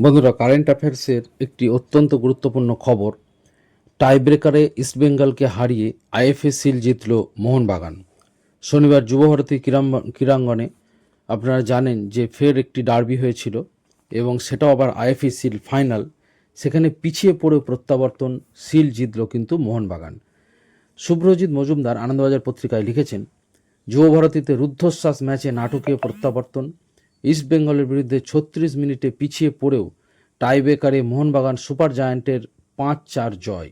বন্ধুরা কারেন্ট অ্যাফেয়ার্সের একটি অত্যন্ত গুরুত্বপূর্ণ খবর টাইব্রেকারে ইস্টবেঙ্গলকে হারিয়ে আইএফএ সিল জিতল মোহনবাগান। শনিবার যুবভারতী ক্রীড়াঙ্গ- ক্রীড়াঙ্গনে আপনারা জানেন যে ফের একটি ডার্বি হয়েছিল এবং সেটাও আবার আইএফএ সিল ফাইনাল সেখানে পিছিয়ে পড়ে প্রত্যাবর্তন সিল জিতল কিন্তু মোহনবাগান। শুভ্রজিৎ মজুমদার আনন্দবাজার পত্রিকায় লিখেছেন, যুবভারতীতে রুদ্ধশ্বাস ম্যাচে নাটকীয় প্রত্যাবর্তন ইস্ট বেঙ্গলের বিরুদ্ধে ছত্রিশ মিনিটে পিছিয়ে পড়েও টাইব্রেকারে মোহনবাগান সুপার জায়ান্টের পাঁচ চার জয়।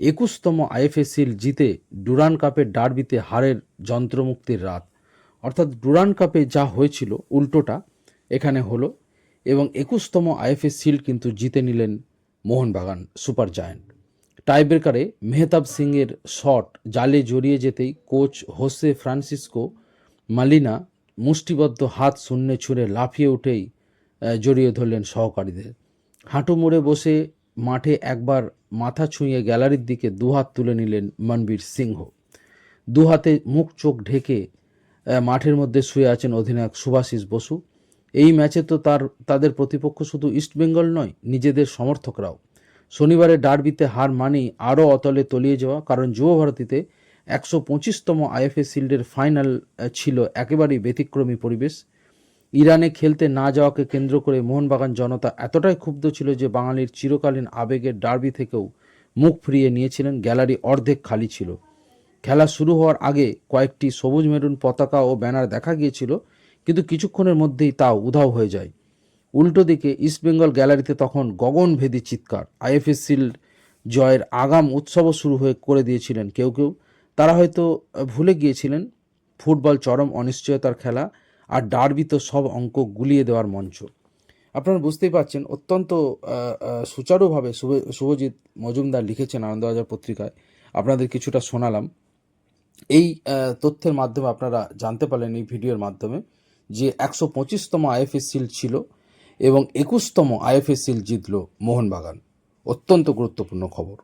একুশতম আইএফএসিল জিতে ডুরান কাপের ডার্বিতে হারের যন্ত্রমুক্তির রাত। অর্থাৎ ডুরান কাপে যা হয়েছিল, উল্টোটা এখানে হলো এবং একুশতম আইএফএ সিল কিন্তু জিতে নিলেন মোহনবাগান সুপার জায়ান্ট। টাইব্রেকারে মেহতাব সিংয়ের শট জালে জড়িয়ে যেতেই কোচ হোসে ফ্রান্সিসকো মালিনা মুষ্টিবদ্ধ হাত শূন্যে ছুঁড়ে লাফিয়ে উঠেই জড়িয়ে ধরলেন সহকারীদের। হাঁটু মুড়ে বসে মাঠে একবার মাথা ছুঁয়ে গ্যালারির দিকে দুহাত তুলে নিলেন মনবীর সিংহ। দুহাতে মুখ চোখ ঢেকে মাঠের মধ্যে শুয়ে আছেন অধিনায়ক সুভাষিস বসু। এই ম্যাচে তো তার, তাদের প্রতিপক্ষ শুধু ইস্টবেঙ্গল নয়, নিজেদের সমর্থকরাও। শনিবারের ডার্বিতে হার মানেই আরও অতলে তলিয়ে যাওয়া, কারণ যুবভারতীতে একশো পঁচিশতম আইএফএ শিল্ডের ফাইনাল ছিল একেবারেই ব্যতিক্রমী পরিবেশ। ইরানে খেলতে না যাওয়াকে কেন্দ্র করে মোহনবাগান জনতা এতটাই ক্ষুব্ধ ছিল যে বাঙালির চিরকালীন আবেগের ডার্বি থেকেও মুখ ফিরিয়ে নিয়েছিলেন, গ্যালারি অর্ধেক খালি ছিল। খেলা শুরু হওয়ার আগে কয়েকটি সবুজ মেরুন পতাকা ও ব্যানার দেখা গিয়েছিল, কিন্তু কিছুক্ষণের মধ্যেই তাও উধাও হয়ে যায়। উল্টো দিকে ইস্টবেঙ্গল গ্যালারিতে তখন গগনভেদী চিৎকার। আইএফএস শিল্ড জয়ের আগাম উৎসবও শুরু হয়ে করে দিয়েছিলেন কেউ কেউ। তারা হয়তো ভুলে গিয়েছিলেন, ফুটবল চরম অনিশ্চয়তার খেলা আর ডার্বি তো সব অঙ্ক গুলিয়ে দেওয়ার মঞ্চ। আপনারা বুঝতেই পারছেন, অত্যন্ত সুচারুভাবে শুভ- শুভজিৎ মজুমদার লিখেছেন আনন্দবাজার পত্রিকায়। আপনাদের কিছুটা শোনালাম। এই তথ্যের মাধ্যমে আপনারা জানতে পারলেন এই ভিডিওর মাধ্যমে যে একশো পঁচিশতম আইএফএস সিল ছিল এবং একুশতম আইএফএস সিল জিতল মোহনবাগান। অত্যন্ত গুরুত্বপূর্ণ খবর।